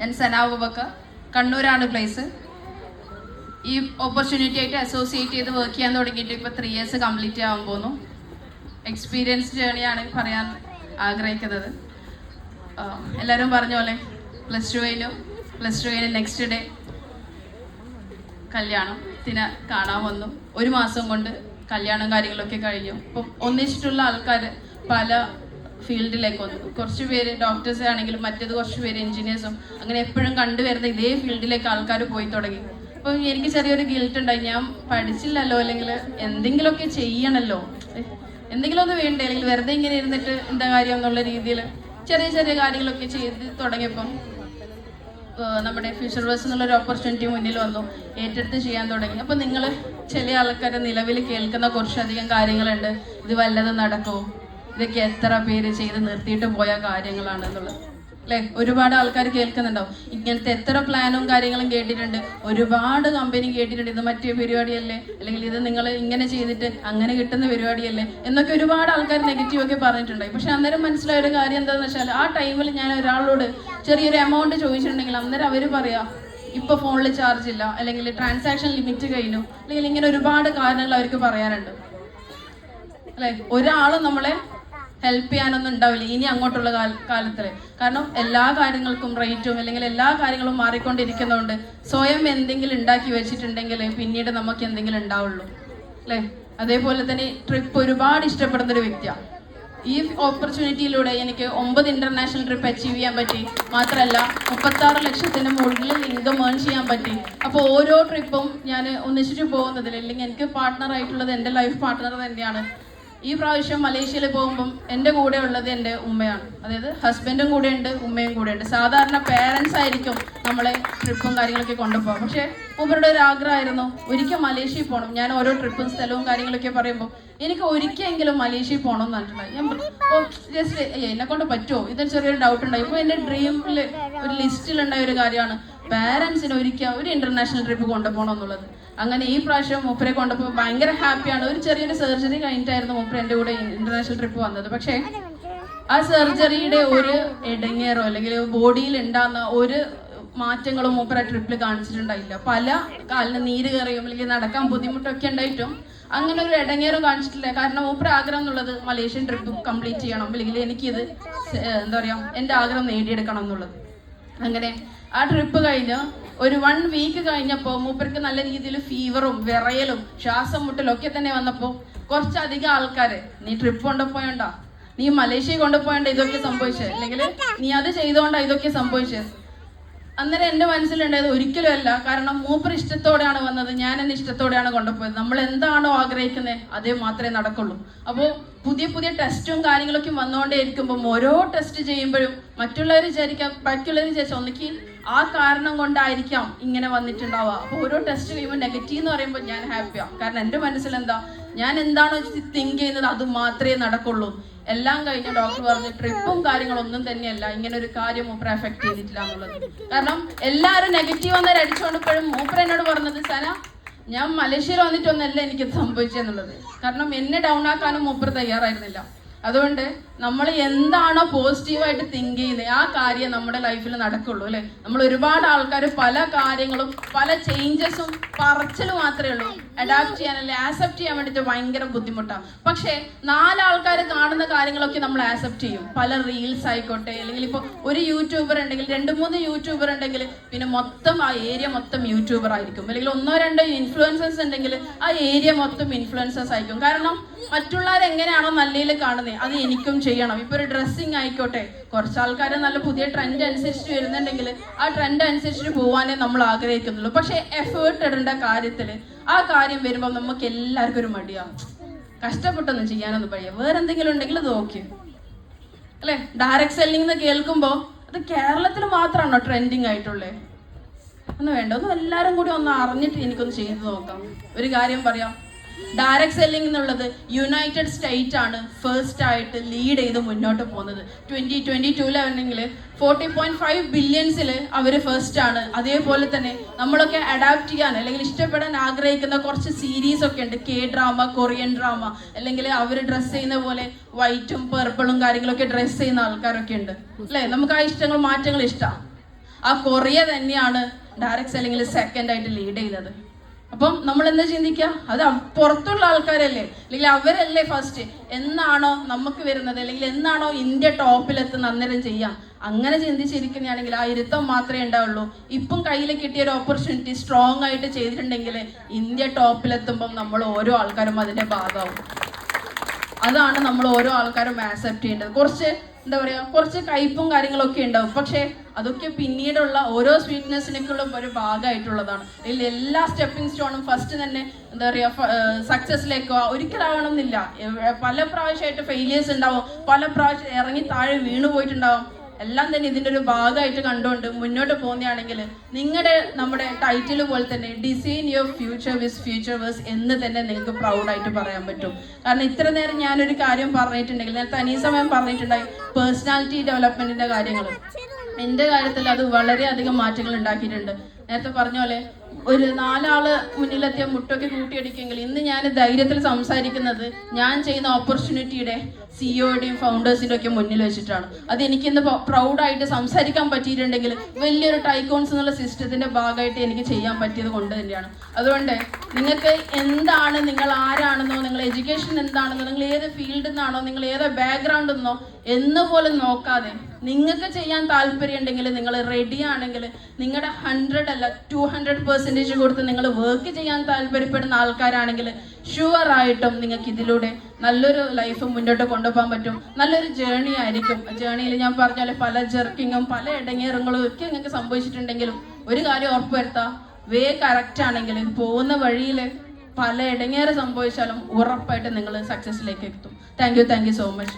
ഞാൻ സനാവ് ബക്ക കണ്ണൂരാണ് പ്ലേസ് ഈ ഓപ്പർച്യൂണിറ്റി ആയിട്ട് അസോസിയേറ്റ് ചെയ്ത് വർക്ക് ചെയ്യാൻ തുടങ്ങിയിട്ട് ഇപ്പോൾ ത്രീ ഇയേഴ്സ് കംപ്ലീറ്റ് ആവാൻ പോകുന്നു. എക്സ്പീരിയൻസ് ജേണിയാണ് പറയാൻ ആഗ്രഹിക്കുന്നത്. എല്ലാവരും പറഞ്ഞ പോലെ പ്ലസ് ടു കഴിഞ്ഞു പ്ലസ് ടു കഴിഞ്ഞ് നെക്സ്റ്റ് ഡേ കല്യാണത്തിന് കാണാൻ വന്നു. ഒരു മാസം കൊണ്ട് കല്യാണം കാര്യങ്ങളൊക്കെ കഴിഞ്ഞു. ഇപ്പം ഒന്നിച്ചിട്ടുള്ള ആൾക്കാർ പല ഫീൽഡിലേക്ക് കുറച്ച് പേര് ഡോക്ടേഴ്സ് ആണെങ്കിലും മറ്റേത് കുറച്ച് പേര് എഞ്ചിനീയേഴ്സും അങ്ങനെ എപ്പോഴും കണ്ടുവരുന്ന ഇതേ ഫീൽഡിലേക്ക് ആൾക്കാർ പോയി തുടങ്ങി. അപ്പം എനിക്ക് ചെറിയൊരു ഗിൽട്ട് ഉണ്ടായി. ഞാൻ പഠിച്ചില്ലല്ലോ അല്ലെങ്കിൽ എന്തെങ്കിലുമൊക്കെ ചെയ്യണമല്ലോ എന്തെങ്കിലും ഒന്ന് വേണ്ടേ? അല്ലെങ്കിൽ വെറുതെ ഇങ്ങനെ ഇരുന്നിട്ട് എന്താ കാര്യം എന്നുള്ള രീതിയിൽ ചെറിയ ചെറിയ കാര്യങ്ങളൊക്കെ ചെയ്ത് തുടങ്ങിയപ്പം നമ്മുടെ ഫ്യൂച്ചർ വേഴ്സ് എന്നുള്ളൊരു ഓപ്പർച്യൂണിറ്റി മുന്നിൽ വന്നു. ഏറ്റെടുത്ത് ചെയ്യാൻ തുടങ്ങി. അപ്പോൾ നിങ്ങൾ ചില ആൾക്കാരെ നിലവിൽ കേൾക്കുന്ന കുറച്ചധികം കാര്യങ്ങളുണ്ട്. ഇത് വല്ലതും നടക്കുമോ ഇതൊക്കെ എത്ര പേര് ചെയ്ത് നിർത്തിയിട്ട് പോയ കാര്യങ്ങളാണ് എന്നുള്ളത് അല്ലെ? ഒരുപാട് ആൾക്കാർ കേൾക്കുന്നുണ്ടാവും. ഇങ്ങനത്തെ എത്ര പ്ലാനും കാര്യങ്ങളും കേട്ടിട്ടുണ്ട്. ഒരുപാട് കമ്പനി കേട്ടിട്ടുണ്ട്. ഇത് മറ്റേ പരിപാടിയല്ലേ? അല്ലെങ്കിൽ ഇത് നിങ്ങൾ ഇങ്ങനെ ചെയ്തിട്ട് അങ്ങനെ കിട്ടുന്ന പരിപാടിയല്ലേ? എന്നൊക്കെ ഒരുപാട് ആൾക്കാർ നെഗറ്റീവ് ഒക്കെ പറഞ്ഞിട്ടുണ്ടായി. പക്ഷെ അന്നേരം മനസ്സിലായ ഒരു കാര്യം എന്താണെന്ന് വെച്ചാൽ ആ ടൈമിൽ ഞാൻ ഒരാളോട് ചെറിയൊരു എമൗണ്ട് ചോദിച്ചിട്ടുണ്ടെങ്കിൽ അന്നേരം അവർ പറയാ ഇപ്പൊ ഫോണിൽ ചാർജ് ഇല്ല. അല്ലെങ്കിൽ ട്രാൻസാക്ഷൻ ലിമിറ്റ് കഴിഞ്ഞു. അല്ലെങ്കിൽ ഇങ്ങനെ ഒരുപാട് കാരണങ്ങൾ അവർക്ക് പറയാനുണ്ട് അല്ലെ? ഒരാളും നമ്മളെ ഹെൽപ്പ് ചെയ്യാനൊന്നും ഉണ്ടാവില്ല. ഇനി അങ്ങോട്ടുള്ള കാല കാലത്തിൽ കാരണം എല്ലാ കാര്യങ്ങൾക്കും റേറ്റും അല്ലെങ്കിൽ എല്ലാ കാര്യങ്ങളും മാറിക്കൊണ്ടിരിക്കുന്നതുകൊണ്ട് സ്വയം എന്തെങ്കിലും ഉണ്ടാക്കി വെച്ചിട്ടുണ്ടെങ്കിൽ പിന്നീട് നമുക്ക് എന്തെങ്കിലും ഉണ്ടാവുള്ളൂ. അല്ലേ? അതേപോലെ തന്നെ ട്രിപ്പ് ഒരുപാട് ഇഷ്ടപ്പെടുന്ന ഒരു വ്യക്തിയാണ് ഈ ഓപ്പർച്യൂണിറ്റിയിലൂടെ എനിക്ക് ഒമ്പത് ഇന്റർനാഷണൽ ട്രിപ്പ് അച്ചീവ് ചെയ്യാൻ പറ്റി. മാത്രമല്ല മുപ്പത്തി ആറ് ലക്ഷത്തിന് മുകളിൽ ഇൻകം ഏൺ ചെയ്യാൻ പറ്റി. അപ്പോൾ ഓരോ ട്രിപ്പും ഞാൻ ഒന്നിച്ചിട്ട് പോകുന്നതിൽ അല്ലെങ്കിൽ എനിക്ക് പാർട്ട്ണർ ആയിട്ടുള്ളത് എന്റെ ലൈഫ് പാർട്ട്ണർ തന്നെയാണ്. ഈ പ്രാവശ്യം മലേഷ്യയിൽ പോകുമ്പം എന്റെ കൂടെ ഉള്ളത് എന്റെ ഉമ്മയാണ്. അതായത് ഹസ്ബൻഡും കൂടെ ഉണ്ട് ഉമ്മയും കൂടെ ഉണ്ട്. സാധാരണ പേരൻസ് ആയിരിക്കും നമ്മളെ ട്രിപ്പും കാര്യങ്ങളൊക്കെ കൊണ്ടുപോകാം പക്ഷേ ഉമ്മയുടെ ഒരു ആഗ്രഹമായിരുന്നു ഒരിക്കൽ മലേഷ്യയിൽ പോകണം ഞാൻ ഓരോ ട്രിപ്പും സ്ഥലവും കാര്യങ്ങളൊക്കെ പറയുമ്പോൾ എനിക്ക് ഒരിക്കലെങ്കിലും മലേഷ്യയിൽ പോകണം എന്ന് പറഞ്ഞിട്ടുണ്ടായി. ഞാൻ ജസ്റ്റ് എന്നെ കൊണ്ട് പറ്റുമോ ഇതൊരു ചെറിയൊരു ഡൗട്ട് ഉണ്ടായി. ഇപ്പോൾ എന്റെ ഡ്രീമിൽ ഒരു ലിസ്റ്റിലുണ്ടായ ഒരു കാര്യമാണ് പാരൻസിന് ഒരിക്കൽ ഒരു ഇന്റർനാഷണൽ ട്രിപ്പ് കൊണ്ടുപോകണം എന്നുള്ളത്. അങ്ങനെ ഈ പ്രാവശ്യം മൂപ്പരെ കൊണ്ടപ്പോ ഭയങ്കര ഹാപ്പിയാണ്. ഒരു ചെറിയൊരു സർജറി കഴിഞ്ഞിട്ടായിരുന്നു മൂപ്പര് എന്റെ കൂടെ ഇന്റർനാഷണൽ ട്രിപ്പ് വന്നത്. പക്ഷേ ആ സർജറിയുടെ ഒരു ഇടങ്ങേറോ അല്ലെങ്കിൽ ബോഡിയിൽ ഉണ്ടാകുന്ന ഒരു മാറ്റങ്ങളും മൂപ്പർ ആ ട്രിപ്പിൽ കാണിച്ചിട്ടുണ്ടായില്ല. പല കാലിന് നീര് കയറിയും അല്ലെങ്കിൽ നടക്കാൻ ബുദ്ധിമുട്ടൊക്കെ ഉണ്ടായിട്ടും അങ്ങനെ ഒരു ഇടങ്ങേറും കാണിച്ചിട്ടില്ല. കാരണം മൂപ്പർ ആഗ്രഹം എന്നുള്ളത് മലേഷ്യൻ ട്രിപ്പ് കംപ്ലീറ്റ് ചെയ്യണം. അല്ലെങ്കിൽ എനിക്കിത് എന്താ പറയാ എന്റെ ആഗ്രഹം നേടിയെടുക്കണം എന്നുള്ളത്. അങ്ങനെ ആ ട്രിപ്പ് കഴിഞ്ഞ് ഒരു വൺ വീക്ക് കഴിഞ്ഞപ്പോൾ മൂപ്പർക്ക് നല്ല രീതിയിൽ ഫീവറും വിറയലും ശ്വാസം മുട്ടലും ഒക്കെ തന്നെ വന്നപ്പോൾ കുറച്ചധികം ആൾക്കാര് നീ ട്രിപ്പ് കൊണ്ടുപോയോണ്ടാ? നീ മലേഷ്യ കൊണ്ടുപോയോണ്ട ഇതൊക്കെ സംഭവിച്ചത് അല്ലെങ്കിൽ നീ അത് ചെയ്തോണ്ടാ ഇതൊക്കെ സംഭവിച്ചത് അന്നേരം എന്റെ മനസ്സിലുണ്ടായത് ഒരിക്കലും അല്ല. കാരണം മൂപ്പർ ഇഷ്ടത്തോടെയാണ് വന്നത് ഞാൻ എന്നെ ഇഷ്ടത്തോടെയാണ് കൊണ്ടുപോയത്. നമ്മൾ എന്താണോ ആഗ്രഹിക്കുന്നത് അതേ മാത്രമേ നടക്കുള്ളൂ. അപ്പോൾ പുതിയ പുതിയ ടെസ്റ്റും കാര്യങ്ങളൊക്കെ വന്നുകൊണ്ടേ ഇരിക്കുമ്പോൾ ഓരോ ടെസ്റ്റ് ചെയ്യുമ്പോഴും മറ്റുള്ളവർ വിചാരിക്കാം ബാക്കിയുള്ളവർ വിചാരിച്ചാൽ ഒന്നിക്ക് ആ കാരണം കൊണ്ടായിരിക്കാം ഇങ്ങനെ വന്നിട്ടുണ്ടാവുക. അപ്പോൾ ഓരോ ടെസ്റ്റ് കഴിയുമ്പോൾ നെഗറ്റീവ് എന്ന് പറയുമ്പോൾ ഞാൻ ഹാപ്പിയാണ് കാരണം എന്റെ മനസ്സിൽ എന്താ ഞാൻ എന്താണോ തിങ്ക് ചെയ്യുന്നത് അത് മാത്രമേ നടക്കുള്ളൂ. എല്ലാം കഴിഞ്ഞ് ഡോക്ടർ പറഞ്ഞു ട്രിപ്പും കാര്യങ്ങളും ഒന്നും തന്നെയല്ല. ഇങ്ങനെ ഒരു കാര്യം മൂപ്പർ എഫക്ട് ചെയ്തിട്ടില്ല എന്നുള്ളത്. കാരണം എല്ലാവരും നെഗറ്റീവ് അന്നേരം അടിച്ചുകൊണ്ടപ്പോഴും മൂപ്പർ എന്നോട് പറഞ്ഞത് സന ഞാൻ മലേഷ്യയിൽ വന്നിട്ടൊന്നല്ല എനിക്ക് സംഭവിച്ചെന്നുള്ളത്. കാരണം എന്നെ ഡൗൺ ആക്കാനും മൂപ്പർ തയ്യാറായിരുന്നില്ല. അതുകൊണ്ട് നമ്മൾ എന്താണോ പോസിറ്റീവായിട്ട് തിങ്ക് ചെയ്യുന്നത് ആ കാര്യം നമ്മുടെ ലൈഫിൽ നടക്കുള്ളൂ അല്ലെ? നമ്മൾ ഒരുപാട് ആൾക്കാർ പല കാര്യങ്ങളും പല ചേഞ്ചസും പറച്ചിൽ മാത്രമേ ഉള്ളൂ. അഡാപ്റ്റ് ചെയ്യാൻ അല്ലെങ്കിൽ ആക്സെപ്റ്റ് ചെയ്യാൻ വേണ്ടിയിട്ട് ഭയങ്കര ബുദ്ധിമുട്ടാണ് പക്ഷേ നാലാൾക്കാർ കാണുന്ന കാര്യങ്ങളൊക്കെ നമ്മൾ ആക്സെപ്റ്റ് ചെയ്യും. പല റീൽസ് ആയിക്കോട്ടെ അല്ലെങ്കിൽ ഇപ്പോൾ ഒരു യൂട്യൂബർ ഉണ്ടെങ്കിൽ രണ്ട് മൂന്ന് യൂട്യൂബർ ഉണ്ടെങ്കിൽ പിന്നെ മൊത്തം ആ ഏരിയ മൊത്തം യൂട്യൂബർ ആയിരിക്കും. അല്ലെങ്കിൽ ഒന്നോ രണ്ടോ ഇൻഫ്ലുവൻസേഴ്സ് ഉണ്ടെങ്കിൽ ആ ഏരിയ മൊത്തം ഇൻഫ്ലുവൻസേഴ്സ് ആയിരിക്കും. കാരണം മറ്റുള്ളവരെങ്ങനെയാണോ നല്ലതിൽ കാണുന്നത് അത് എനിക്കും ചെയ്യണം. ഇപ്പൊ ഒരു ഡ്രസ്സിങ് ആയിക്കോട്ടെ. കുറച്ച് ആൾക്കാർ നല്ല പുതിയ ട്രെൻഡ് അനുസരിച്ച് വരുന്നുണ്ടെങ്കിൽ ആ ട്രെൻഡ് അനുസരിച്ച് പോവാനേ നമ്മൾ ആഗ്രഹിക്കുന്നുള്ളൂ. പക്ഷെ എഫേർട്ട് ഇടേണ്ട കാര്യത്തിൽ ആ കാര്യം വരുമ്പോൾ നമുക്ക് എല്ലാവർക്കും ഒരു മടിയാണ് കഷ്ടപ്പെട്ടൊന്നും ചെയ്യാനൊന്നും പഴിയ വേറെ എന്തെങ്കിലും ഉണ്ടെങ്കിൽ അത് ഓക്കെ. അല്ലെ? ഡയറക്ട് സെല്ലിംഗ് എന്ന് കേൾക്കുമ്പോൾ അത് കേരളത്തിൽ മാത്രമാണോ ട്രെൻഡിങ് ആയിട്ടുള്ളത് ഒന്ന് വേണ്ട. ഒന്ന് എല്ലാവരും കൂടി ഒന്ന് അറിഞ്ഞിട്ട് എനിക്കൊന്ന് ചെയ്തു നോക്കാം. ഒരു കാര്യം പറയാം. ഡയറക്ട് സെല്ലിംഗ് എന്നുള്ളത് യുണൈറ്റഡ് സ്റ്റേറ്റ് ആണ് ഫസ്റ്റ് ആയിട്ട് ലീഡ് ചെയ്ത് മുന്നോട്ട് പോകുന്നത്. ട്വന്റി ട്വന്റി ടൂലാണെങ്കിൽ ഫോർട്ടി പോയിന്റ് ഫൈവ് ബില്യൺസിൽ അവർ ഫസ്റ്റ് ആണ്. അതേപോലെ തന്നെ നമ്മളൊക്കെ അഡാപ്റ്റ് ചെയ്യാൻ അല്ലെങ്കിൽ ഇഷ്ടപ്പെടാൻ ആഗ്രഹിക്കുന്ന കുറച്ച് സീരീസ് ഒക്കെ ഉണ്ട്. കെ ഡ്രാമ കൊറിയൻ ഡ്രാമ അല്ലെങ്കിൽ അവർ ഡ്രസ് ചെയ്യുന്ന പോലെ വൈറ്റും പെർപ്പിളും കാര്യങ്ങളൊക്കെ ഡ്രസ് ചെയ്യുന്ന ആൾക്കാരൊക്കെ ഉണ്ട്. അല്ലേ? നമുക്ക് ആ ഇഷ്ടങ്ങൾ മാറ്റങ്ങൾ ഇഷ്ടമാണ് ആ കൊറിയ തന്നെയാണ് ഡയറക്ട് സെല്ലിങ്ങിൽ സെക്കൻഡ് ആയിട്ട് ലീഡ് ചെയ്തത്. അപ്പം നമ്മൾ എന്താ ചിന്തിക്കുക അത് പുറത്തുള്ള ആൾക്കാരല്ലേ? അല്ലെങ്കിൽ അവരല്ലേ ഫസ്റ്റ് എന്നാണോ നമുക്ക് വരുന്നത്? അല്ലെങ്കിൽ എന്നാണോ ഇന്ത്യ ടോപ്പിലെത്തുന്ന അന്നേരം ചെയ്യാം? അങ്ങനെ ചിന്തിച്ചിരിക്കുന്നതാണെങ്കിൽ ആ ഇരുത്തം മാത്രമേ ഉണ്ടാവുള്ളൂ. ഇപ്പം കയ്യിൽ കിട്ടിയ ഒരു ഓപ്പർച്യൂണിറ്റി സ്ട്രോങ് ആയിട്ട് ചെയ്തിട്ടുണ്ടെങ്കിൽ ഇന്ത്യ ടോപ്പിലെത്തുമ്പം നമ്മൾ ഓരോ ആൾക്കാരും അതിന്റെ ഭാഗമാവും. അതാണ് നമ്മൾ ഓരോ ആൾക്കാരും ആക്സെപ്റ്റ് ചെയ്യേണ്ടത്. കുറച്ച് എന്താ പറയുക കുറച്ച് കയ്പും കാര്യങ്ങളൊക്കെ ഉണ്ടാവും. പക്ഷേ അതൊക്കെ പിന്നീടുള്ള ഓരോ സ്വീറ്റ്നെസ്സിനൊക്കെയുള്ള ഒരു ഭാഗമായിട്ടുള്ളതാണ്. അല്ലെങ്കിൽ എല്ലാ സ്റ്റെപ്പിംഗ് സ്റ്റോണും ഫസ്റ്റ് തന്നെ എന്താ പറയുക സക്സസ്സിലേക്കോ ഒരിക്കലാകണമെന്നില്ല പല പ്രാവശ്യമായിട്ട് ഫെയിലിയേഴ്സ് ഉണ്ടാവും. പല പ്രാവശ്യം ഇറങ്ങി താഴെ വീണു പോയിട്ടുണ്ടാവും എല്ലാം തന്നെ ഇതിന്റെ ഒരു ഭാഗമായിട്ട് കണ്ടുകൊണ്ട് മുന്നോട്ട് പോകുന്നതാണെങ്കിൽ നിങ്ങളുടെ നമ്മുടെ ടൈറ്റിൽ പോലെ തന്നെ design your future with future verse എന്ന് തന്നെ നിങ്ങൾക്ക് പ്രൗഡായിട്ട് പറയാൻ പറ്റും. കാരണം ഇത്ര നേരം ഞാനൊരു കാര്യം പറഞ്ഞിട്ടുണ്ടെങ്കിൽ ഞാൻ തനി സമയം പറഞ്ഞിട്ടുണ്ടായി പേഴ്സണാലിറ്റി ഡെവലപ്മെന്റിന്റെ കാര്യങ്ങൾ എന്റെ കാര്യത്തിൽ അത് വളരെയധികം മാറ്റങ്ങൾ ഉണ്ടാക്കിയിട്ടുണ്ട്. നേരത്തെ പറഞ്ഞ പോലെ ഒരു നാലാൾ മുന്നിലെത്തിയ മുട്ടൊക്കെ കൂട്ടിയടിക്കുമെങ്കിൽ ഇന്ന് ഞാൻ ധൈര്യത്തിൽ സംസാരിക്കുന്നത് ഞാൻ ചെയ്യുന്ന ഓപ്പർച്യൂണിറ്റിയുടെ സിഇഒയുടെയും ഫൗണ്ടേഴ്സിന്റെ ഒക്കെ മുന്നിൽ വെച്ചിട്ടാണ്. അത് എനിക്ക് ഇന്ന് പ്രൗഡായിട്ട് സംസാരിക്കാൻ പറ്റിയിട്ടുണ്ടെങ്കിൽ വലിയൊരു ടൈക്കോൺസ് എന്നുള്ള സിസ്റ്റത്തിന്റെ ഭാഗമായിട്ട് എനിക്ക് ചെയ്യാൻ പറ്റിയത് കൊണ്ട് തന്നെയാണ്. അതുകൊണ്ട് നിങ്ങൾക്ക് എന്താണ് നിങ്ങൾ ആരാണെന്നോ നിങ്ങൾ എഡ്യൂക്കേഷൻ എന്താണെന്നോ നിങ്ങൾ ഏത് ഫീൽഡിൽ നിന്നാണോ നിങ്ങൾ ഏത് ബാക്ക്ഗ്രൗണ്ടിൽ നിന്നോ എന്ന് പോലും നോക്കാതെ നിങ്ങൾക്ക് ചെയ്യാൻ താല്പര്യം ഉണ്ടെങ്കിൽ നിങ്ങൾ റെഡി ആണെങ്കിൽ നിങ്ങളുടെ ഹൺഡ്രഡ് അല്ല ടു ഹൺഡ്രഡ് പെർസെന്റേജ് കൊടുത്ത് നിങ്ങൾ വർക്ക് ചെയ്യാൻ താല്പര്യപ്പെടുന്ന ആൾക്കാരാണെങ്കിൽ ഷുവർ ആയിട്ടും നിങ്ങൾക്ക് ഇതിലൂടെ നല്ലൊരു ലൈഫ് മുന്നോട്ട് കൊണ്ടുപോകാൻ പറ്റും. നല്ലൊരു ജേണി ആയിരിക്കും. ജേണിയിൽ ഞാൻ പറഞ്ഞ പോലെ ജെർക്കിങ്ങും പല ഇടങ്ങേറുകളും ഒക്കെ നിങ്ങൾക്ക് സംഭവിച്ചിട്ടുണ്ടെങ്കിലും ഒരു കാര്യം ഉറപ്പുവരുത്താം വേ കറക്റ്റ് ആണെങ്കിൽ പോകുന്ന വഴിയിൽ പല ഇടങ്ങേറെ സംഭവിച്ചാലും ഉറപ്പായിട്ട് നിങ്ങൾ സക്സസ്സിലേക്ക് എത്തും. Thank you thank you so much